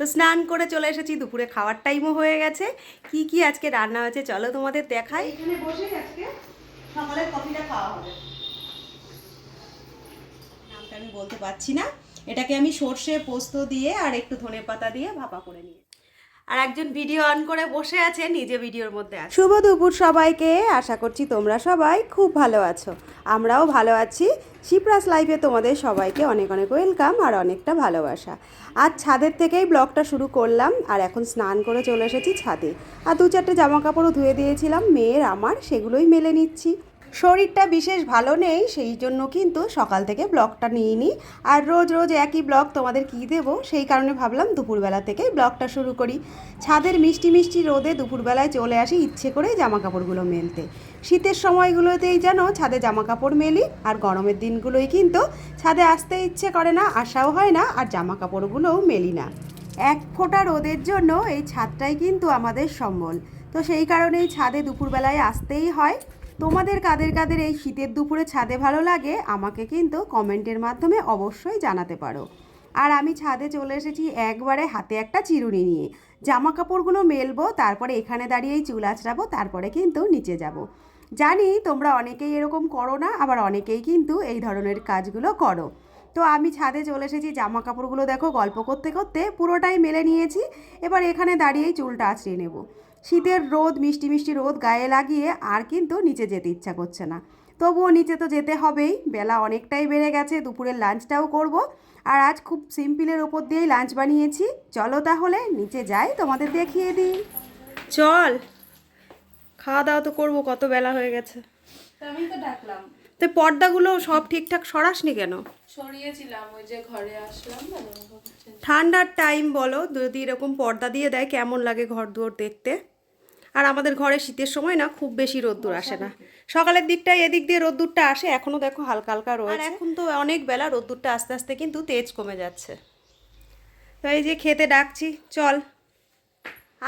তো স্নান করে চলে এসেছি, দুপুরে খাওয়ার টাইমও হয়ে গেছে। কি কি আজকে রান্না হয়েছে চলো তোমাদের দেখাই। এখানে বসে আজকে কফিটা খাওয়া হবে। নামটা আমি বলতে পারছি না। এটাকে আমি সর্ষে পোস্ত দিয়ে আর একটু ধনে পাতা দিয়ে ভাপা করে নিয়ে আর একজন ভিডিও অন করে বসে আছে নিজে ভিডিওর মধ্যে শুভ দুপুর সবাইকে। আশা করছি তোমরা সবাই খুব ভালো আছো। আমরাও ভালো আছি। শিপ্রাস লাইফে তোমাদের সবাইকে অনেক অনেক ওয়েলকাম আর অনেকটা ভালোবাসা। আজ ছাদের থেকেই ব্লগটা শুরু করলাম আর এখন স্নান করে চলে এসেছি ছাদে। আর দু চারটে জামা কাপড়ও ধুয়ে দিয়েছিলাম, মেয়ের, আমার, সেগুলোই মেলে নিচ্ছি। শরীরটা বিশেষ ভালো নেই, সেই জন্য কিন্তু সকাল থেকে ব্লগটা নিয়ে নিই আর রোজ রোজ একই ব্লগ তোমাদের কী দেবো? সেই কারণে ভাবলাম দুপুরবেলা থেকেই ব্লগটা শুরু করি। ছাদের মিষ্টি মিষ্টি রোদে দুপুরবেলায় চলে আসি ইচ্ছে করেই জামা কাপড়গুলো মেলতে। শীতের সময়গুলোতেই যেন ছাদে জামা কাপড় মেলি, আর গরমের দিনগুলোই কিন্তু ছাদে আসতে ইচ্ছে করে না, আসাও হয় না, আর জামা কাপড়গুলোও মেলি না। এক ফোঁটা রোদের জন্য এই ছাদটাই কিন্তু আমাদের সম্বল। তো সেই কারণেই ছাদে দুপুরবেলায় আসতেই হয়। তোমাদের কাদের কাদের এই শীতের দুপুরে ছাদে ভালো লাগে, আমাকে কিন্তু কমেন্টের মাধ্যমে অবশ্যই জানাতে পারো। আর আমি ছাদে চলে এসেছি একবারে হাতে একটা চিরুনি নিয়ে। জামা কাপড়গুলো মেলবো, তারপরে এখানে দাঁড়িয়েই চুল আঁচড়াবো তারপরে কিন্তু নিচে যাব। জানি তোমরা অনেকেই এরকম করো না, আবার অনেকেই কিন্তু এই ধরনের কাজগুলো করো। তো আমি ছাদে চলে এসেছি জামা কাপড়গুলো দেখো গল্প করতে করতে পুরোটাই মেলে নিয়েছি, এবার এখানে দাঁড়িয়েই চুলটা আঁচড়িয়ে নেব। শীতের রোদ মিষ্টি মিষ্টি রোদ গায়ে লাগিয়ে আর কিন্তু নিচে যেতে ইচ্ছা করছে না। তবুও নিচে তো যেতে হবেই। বেলা অনেকটাই বেড়ে গেছে দুপুরের লাঞ্চটাও করব। আর আজ খুব সিম্পলের ওপর দিয়েই লাঞ্চ বানিয়েছি। চলো তাহলে নিচে যাই তোমাদের দেখিয়ে দিই। চল। খাওয়া দাওয়া তো করব কত বেলা হয়ে গেছে। আমি তো ডাকলাম। তো পর্দাগুলো সব ঠিকঠাক সরাসনি কেন? সরিয়েছিলাম ওই যে ঘরে আসলাম ঠান্ডার টাইম বলো যদি এরকম পর্দা দিয়ে দেয় কেমন লাগে ঘর দুয়ার দেখতে? আর আমাদের ঘরে শীতের সময় না খুব বেশি রোদ্দুর আসে না। সকালের দিকটায় এদিক দিয়ে রোদ্দুরটা আসে এখনও দেখো হালকা হালকা রয়েছে। আর এখন তো অনেক বেলা রোদ্দুরটা আস্তে আস্তে কিন্তু তেজ কমে যাচ্ছে। তো এই যে খেতে ডাকছি চল।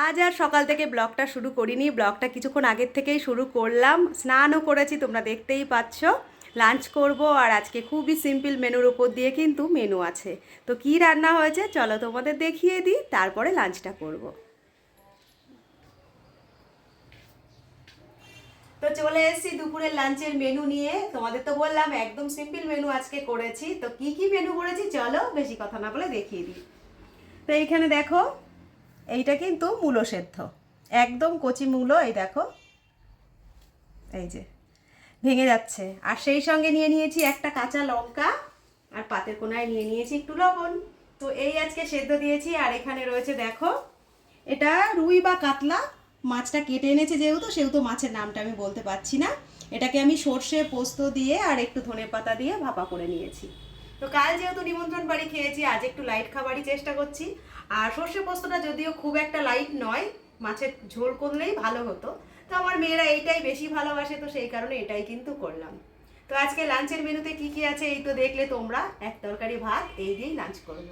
আজ আর সকাল থেকে ব্লগটা শুরু করিনি ব্লগটা কিছুক্ষণ আগের থেকেই শুরু করলাম। স্নানও করেছি তোমরা দেখতেই পাচ্ছ। লাঞ্চ করব আর আজকে খুবই সিম্পল মেনুর উপর দিয়ে কিন্তু মেনু আছে। তো কি রান্না হয়েছে চলো তোমাদের দেখিয়ে দিই তারপরে লাঞ্চটা করব। তো চলে এসেছি দুপুরের লাঞ্চের মেনু নিয়ে। তোমাদের তো বললাম, একদম সিম্পল মেনু আজকে করেছি। তো কি কি মেনু করেছি চলো বেশি কথা না বলে দেখিয়ে দিই। তো এইখানে দেখো, এইটা কিন্তু মূলো সেদ্ধ। একদম কচি মূলো, এই দেখো। এই যে, ভেঙে যাচ্ছে। আর সেই সঙ্গে নিয়ে নিয়েছি একটা কাঁচা লঙ্কা, আর পাতের কোনায় নিয়ে নিয়েছি একটু লবণ। তো এই আজকে সেদ্ধ দিয়েছি, আর এখানে রয়েছে দেখো, এটা রুই বা কাতলা মাছটা কেটে এনেছে যেহেতু, সেহেতু মাছের নামটা আমি বলতে পারছি না। এটাকে আমি সর্ষে পোস্ত দিয়ে আর একটু ধনে পাতা দিয়ে ভাপা করে নিয়েছি। তো কাল যেহেতু নিমন্ত্রণ বাড়ি খেয়েছি, আজ একটু লাইট খাবারই চেষ্টা করছি। আর সর্ষে পোস্তটা যদিও খুব একটা লাইট নয়, মাছের ঝোল করলেই ভালো হতো। তো আমার মেয়েরা এইটাই বেশি ভালোবাসে, তো সেই কারণে এটাই কিন্তু করলাম। তো আজকে লাঞ্চের মেনুতে কি কি আছে এই তো দেখলে তোমরা। এক তরকারি ভাত, এই দিয়েই লাঞ্চ করব।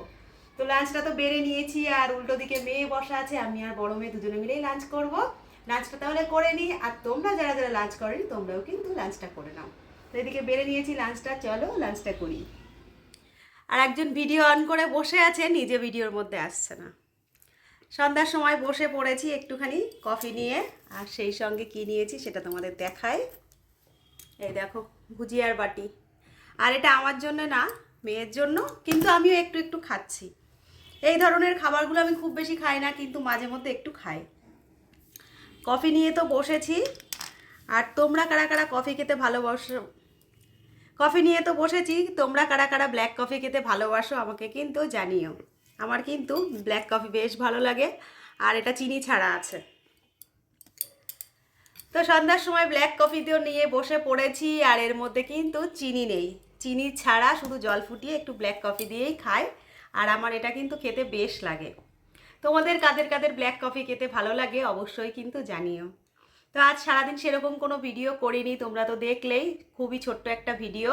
তো লাঞ্চটা তো বেড়ে নিয়েছি আর উল্টো দিকে মেয়ে বসা আছে, আমি আর বড় মেয়ে দুজনে মিলেই লাঞ্চ করব। লাঞ্চটা তাহলে করে নিই আর তোমরা যারা যারা লাঞ্চ করেনি, তোমরাও কিন্তু লাঞ্চটা করে নাও। তো এদিকে বেড়ে নিয়েছি লাঞ্চটা চলো লাঞ্চটা করি। আর একজন ভিডিও অন করে বসে আছে, নিজে ভিডিওর মধ্যে আসছে না। সন্ধ্যার সময় বসে পড়েছি একটুখানি কফি নিয়ে, আর সেই সঙ্গে কি নিয়েছি সেটা তোমাদের দেখায় এই দেখো, ভুজিয়ার বাটি। আর এটা আমার জন্য না, মেয়ের জন্য, কিন্তু আমিও একটু একটু খাচ্ছি। এই ধরনের খাবারগুলো আমি খুব বেশি খাই না, কিন্তু মাঝে মধ্যে একটু খাই। কফি নিয়ে তো বসেছি। আর তোমরা কারা কারা কফি খেতে ভালোবাসো? কফি নিয়ে তো বসেছি। তোমরা কারা কারা ব্ল্যাক কফি খেতে ভালোবাসো আমাকে কিন্তু জানিও। আমার কিন্তু ব্ল্যাক কফি বেশ ভালো লাগে, আর এটা চিনি ছাড়া আছে। তো সন্ধ্যার সময় ব্ল্যাক কফি দিয়েও নিয়ে বসে পড়েছি, আর এর মধ্যে কিন্তু চিনি নেই। চিনি ছাড়া শুধু জল ফুটিয়ে একটু ব্ল্যাক কফি দিয়েই খাই। আর আমার এটা কিন্তু খেতে বেশ লাগে। তোমাদের কাদের কাদের ব্ল্যাক কফি খেতে ভালো লাগে অবশ্যই কিন্তু জানিও। তো আজ সারাদিন সেরকম কোনো ভিডিও করিনি, তোমরা তো দেখলেই, খুবই ছোট্ট একটা ভিডিও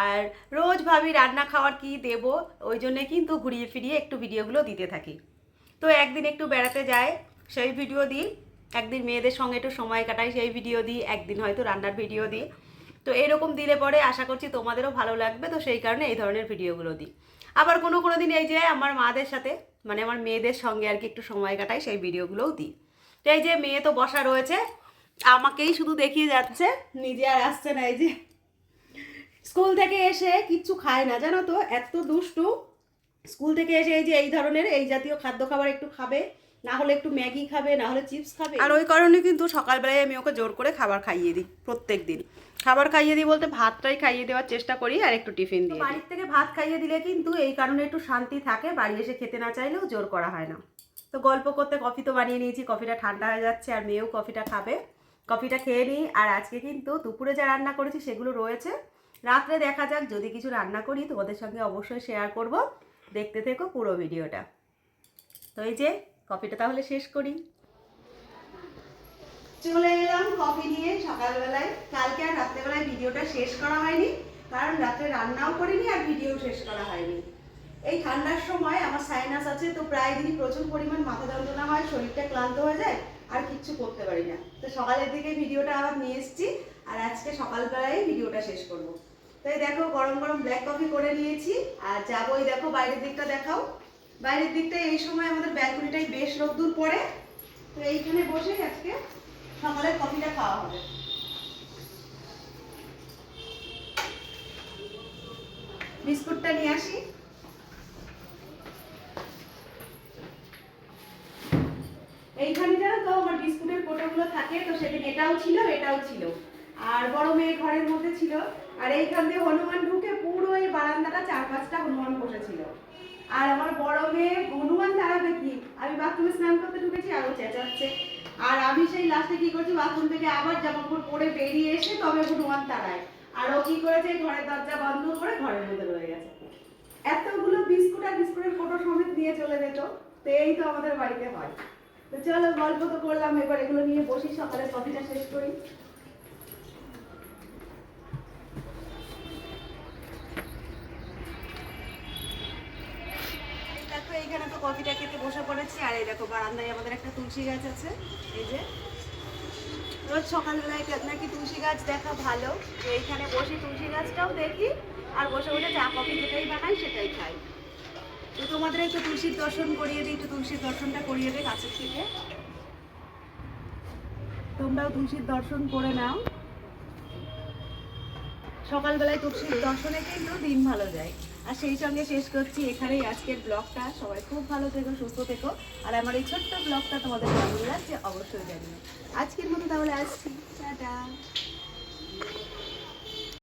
আর রোজ ভাবি রান্না খাওয়ার কি দেব, ওই জন্যে কিন্তু ঘুরিয়ে ফিরিয়ে একটু ভিডিওগুলো দিতে থাকি। তো একদিন একটু বেড়াতে যায় সেই ভিডিও দিই। একদিন মেয়েদের সঙ্গে একটু সময় কাটাই, সেই ভিডিও দিই। একদিন হয়তো রান্নার ভিডিও দিই। তো এরকম দিলে পরে আশা করছি তোমাদেরও ভালো লাগবে, তো সেই কারণে এই ধরনের ভিডিওগুলো দিই। আবার কোনো কোনো দিন এই যে আমার মাদের সাথে মানে আমার মেয়েদের সঙ্গে আর কি একটু সময় কাটাই, সেই ভিডিওগুলোও দিই। তো এই যে মেয়ে তো বসা রয়েছে, আমাকেই শুধু দেখিয়ে যাচ্ছে, নিজে আর আসছে না এই যে। স্কুল থেকে এসে কিচ্ছু খায় না, জানো তো, এত দুষ্টু। স্কুল থেকে এসে এই যে এই ধরনের, এই জাতীয় খাদ্য খাবার একটু খাবে না হলে একটু ম্যাগি খাবে না হলে চিপস খাবে। আর ওই কারণে কিন্তু সকালবেলায় আমি ওকে জোর করে খাবার খাইয়ে দিই প্রত্যেক দিন। খাবার খাইয়ে দিই বলতে ভাতটাই খাইয়ে দেওয়ার চেষ্টা করি আর একটু টিফিন দিই বাড়ির থেকে ভাত খাইয়ে দিলে কিন্তু এই কারণে একটু শান্তি থাকে বাড়ি এসে খেতে না চাইলেও জোর করা হয় না। তো গল্প করতে কফি তো বানিয়ে নিয়েছি কফিটা ঠান্ডা হয়ে যাচ্ছে আর মেয়েও কফিটা খাবে। কফিটা খেয়ে নিই আর আজকে কিন্তু দুপুরে যা রান্না করেছি সেগুলো রয়েছে। রাত্রে দেখা যাক যদি কিছু রান্না করি তোমাদের সঙ্গে অবশ্যই শেয়ার করব। দেখতে থেকো পুরো ভিডিওটা। তো এই যে কফিটা তাহলে শেষ করি। চলে এলাম কফি নিয়ে সকালবেলায়। কালকে আর রাত্রেবেলায় ভিডিওটা শেষ করা হয়নি, কারণ রাত্রে রান্নাও করিনি আর ভিডিও শেষ করা হয়নি। এই ঠান্ডার সময় আমার সাইনাস আছে, তো প্রায় দিনই প্রচুর পরিমাণ মাথা যন্ত্রণা হয়, শরীরটা ক্লান্ত হয়ে যায়, আর কিচ্ছু করতে পারি না। তো সকালের দিকে ভিডিওটা আবার নিয়ে এসেছি, আর আজকে সকালবেলায় ভিডিওটা শেষ করব। তাই দেখো, গরম গরম ব্ল্যাক কফি করে নিয়েছি, আর যাব ওই দেখো বাইরের দিকটা দেখাও। বাইরের দিকটা এই সময় আমাদের ব্যালকনিটাই বেশ রোদ্দুর পড়ে। তো এইখানে বসে আজকে সকালের কফিটা খাওয়া হবে। বিস্কুটটা নিয়ে আসি। এইখানে জানো তো আমার বিস্কুটের কোটোগুলো থাকে, তো সেদিন এটাও ছিল এটাও ছিল। আর বড় মেয়ে ঘরের মধ্যে ছিল। আর এইখান দিয়ে হনুমান ঢুকে পুরো এই বারান্দাটা চার পাঁচটা হনুমান বসেছিল। আর আমার বড় মেয়ে হনুমান তাড়াবে কি আমি বাথরুমে স্নান করতে ঢুকেছি, আরও চেঁচাচ্ছে। আর আমি সেই লাস্টে কি করছি, বাথরুম থেকে আবার জামা কাপড় পরে বেরিয়ে এসে তবে হনুমান তাড়ায় আর ও কি করেছে, ঘরের দরজা বন্ধ করে ঘরের মধ্যে রয়ে গেছে। এতগুলো বিস্কুট আর বিস্কুটের কোটো সমেত নিয়ে চলে যেত, তো এই তো আমাদের বাড়িতে হয়। তো চলো গল্প তো করলাম, এবার এগুলো নিয়ে বসি, সকালে কফিটা শেষ করি এই দেখো এইখানে তো কফিটা খেতে বসে পড়েছি, আর এই দেখো বারান্দায় আমাদের একটা তুলসী গাছ আছে, এই যে। রোজ সকালবেলায় নাকি তুলসী গাছ দেখা ভালো এইখানে বসে তুলসী গাছটাও দেখি, আর বসে বসে চা কফি যেটাই বানাই সেটাই খাই। তো তোমাদের একটু তুলসীর দর্শন করিয়ে দিই, একটু তুলসীর দর্শনটা করিয়ে দিই কাছের থেকে তোমরাও তুলসীর দর্শন করে নাও। সকালবেলায় তুলসীর দর্শনে কিন্তু দিন ভালো যায়। আর সেই সঙ্গে শেষ করছি এখানেই আজকের ব্লগটা। সবাই খুব ভালো থেকো, সুস্থ থেকো। আর আমার এই ছোট্ট ব্লগটা তোমাদের ভালো লাগছে অবশ্যই জানিও। আজকের মতো তাহলে আসছি। টাটা।